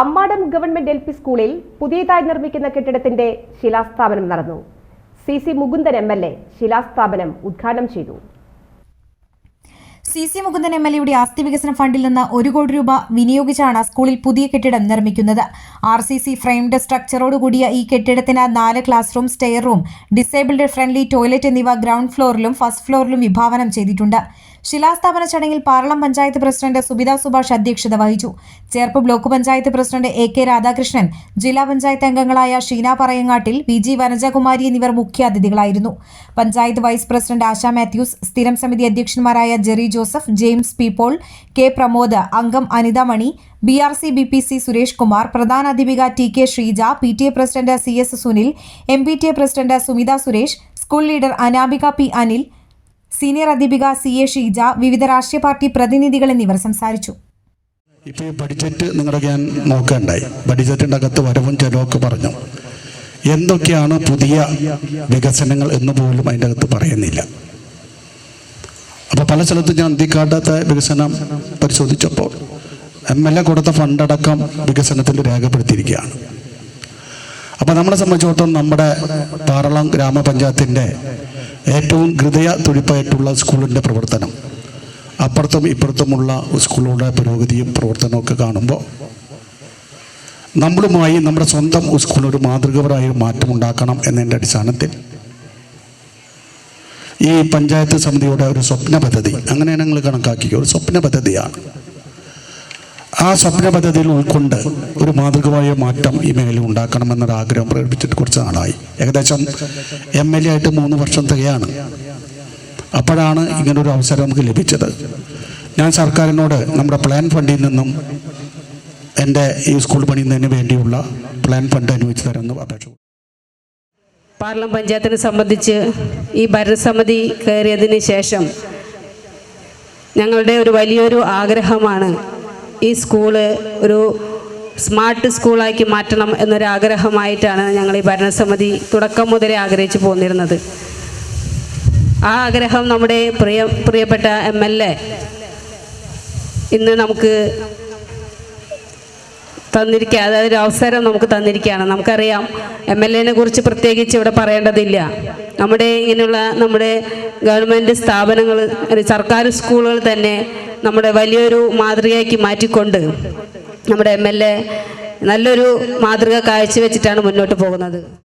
Ammadam government L P സ്കൂളിൽ പുതിയതായി നിർമ്മിക്കുന്ന കെട്ടിടത്തിന്റെ ശിലാസ്ഥാപനം നടന്നു. C C Mukundan M L A ശിലാസ്ഥാപനം ഉദ്ഘാടനം ചെയ്തു. C C Mukundan M L എയുടെ ആസ്തി വികസന ഫണ്ടിൽ നിന്ന് ഒരു കോടി രൂപ വിനിയോഗിച്ചാണ് സ്കൂളിൽ പുതിയ കെട്ടിടം നിർമ്മിക്കുന്നത്. ആർ സി സി ഫ്രെയിംഡ് സ്ട്രക്ചറോടുകൂടിയ ഈ കെട്ടിടത്തിന് നാല് classroom stair room disabled friendly toilet എന്നിവ ഗ്രൗണ്ട് ഫ്ലോറിലും ഫസ്റ്റ് ഫ്ലോറിലും വിഭാവനം ചെയ്തിട്ടുണ്ട്. ശിലാസ്ഥാപന ചടങ്ങിൽ പാർളം പഞ്ചായത്ത് പ്രസിഡന്റ് സുബിത സുഭാഷ് അധ്യക്ഷത വഹിച്ചു. Cherpu block panchayat president A K Radhakrishnan ജില്ലാ പഞ്ചായത്ത് അംഗങ്ങളായ ഷീന പറയങ്ങാട്ടിൽ വി ജി വനജകുമാരി എന്നിവർ മുഖ്യാതിഥികളായിരുന്നു. Panchayat vice president Asha Mathews സ്ഥിരം സമിതി അധ്യക്ഷന്മാരായ Jerry Joseph James P Paul K Pramod അംഗം Anitha Mani B R C B P C Suresh Kumar പ്രധാന അധ്യാപിക T K Sreeja P T A president C S Sunil M P T A president Sumitha Suresh school leader Anamika P Anil senior അധ്യാപിക C A Sheeja വിവിധ രാഷ്ട്രീയ party പ്രതിനിധികൾ എന്നിവർ സംസാരിച്ചു. ഇപ്പോൾ ഈ ബഡ്ജറ്റ് നിങ്ങളുടെ ഞാൻ നോക്കുകയുണ്ടായി ബഡ്ജറ്റിന്റെ അകത്ത് വരവും ചെലവൊക്കെ പറഞ്ഞു. എന്തൊക്കെയാണ് പുതിയ വികസനങ്ങൾ എന്ന് പോലും അതിന്റെ അകത്ത് പറയുന്നില്ല. അപ്പോൾ പല സ്ഥലത്തും ഞാൻ അന്തിക്കാട്ടാത്ത വികസനം പരിശോധിച്ചപ്പോൾ എം എൽ എ കൊടുത്ത ഫണ്ടടക്കം വികസനത്തിൽ രേഖപ്പെടുത്തിയിരിക്കുകയാണ്. അപ്പോൾ നമ്മളെ സംബന്ധിച്ചിടത്തോളം നമ്മുടെ പാറളം ഗ്രാമപഞ്ചായത്തിന്റെ ഏറ്റവും ഹൃദയ തുടിപ്പായിട്ടുള്ള സ്കൂളിന്റെ പ്രവർത്തനം. അപ്പുറത്തും ഇപ്പുറത്തുമുള്ള സ്കൂളുകളുടെ പുരോഗതിയും പ്രവർത്തനവും ഒക്കെ കാണുമ്പോൾ നമ്മളുമായി നമ്മുടെ സ്വന്തം സ്കൂളിൽ ഒരു മാതൃകപരമായ മാറ്റം ഉണ്ടാക്കണം എന്നതിന്റെ അടിസ്ഥാനത്തിൽ ഈ പഞ്ചായത്ത് സമിതിയുടെ ഒരു സ്വപ്ന പദ്ധതി അങ്ങനെയാണ് ഞങ്ങൾ കണക്കാക്കിയ ഒരു സ്വപ്ന പദ്ധതിയാണ്. ആ സ്വപ്ന പദ്ധതിയിൽ ഉൾക്കൊണ്ട് ഒരു മാതൃകമായ മാറ്റം ഈ മേഖലയിൽ ഉണ്ടാക്കണമെന്നൊരു ആഗ്രഹം പ്രകടിപ്പിച്ചിട്ട് കുറച്ച് നാളായി. ഏകദേശം എം എൽ എ ആയിട്ട് മൂന്ന് വർഷം തികയാണ്. അപ്പോഴാണ് ഇങ്ങനൊരു അവസരം നമുക്ക് ലഭിച്ചത്. ഞാൻ സർക്കാരിനോട് നമ്മുടെ പ്ലാൻ ഫണ്ടിൽ നിന്നും എന്റെ ഈ സ്കൂൾ പണിയുന്നതിന് വേണ്ടിയുള്ള പ്ലാൻ ഫണ്ട് അനുവദിച്ചു തരാമെന്ന് അപേക്ഷ പാർലം പഞ്ചായത്തിനെ സംബന്ധിച്ച് ഈ ഭരണസമിതി കയറിയതിന് ശേഷം ഞങ്ങളുടെ ഒരു വലിയൊരു ആഗ്രഹമാണ് ഈ സ്കൂൾ ഒരു സ്മാർട്ട് സ്കൂളാക്കി മാറ്റണം എന്നൊരാഗ്രഹമായിട്ടാണ് ഞങ്ങൾ ഈ ഭരണസമിതി തുടക്കം മുതലേ ആഗ്രഹിച്ചു പോന്നിരുന്നത്. ആ ആഗ്രഹം നമ്മുടെ പ്രിയ പ്രിയപ്പെട്ട എം എൽ എ ഇന്ന് നമുക്ക് തന്നിരിക്കുക അതായത് ഒരു അവസരം നമുക്ക് തന്നിരിക്കുകയാണ്. നമുക്കറിയാം എം എൽ എനെ കുറിച്ച് പ്രത്യേകിച്ച് ഇവിടെ പറയേണ്ടതില്ല. നമ്മുടെ ഇങ്ങനെയുള്ള നമ്മുടെ ഗവൺമെന്റ് സ്ഥാപനങ്ങൾ സർക്കാർ സ്കൂളുകൾ തന്നെ നമ്മുടെ വലിയൊരു മാതൃകയാക്കി മാറ്റിക്കൊണ്ട് നമ്മുടെ എം നല്ലൊരു മാതൃക കാഴ്ചവെച്ചിട്ടാണ് മുന്നോട്ട് പോകുന്നത്.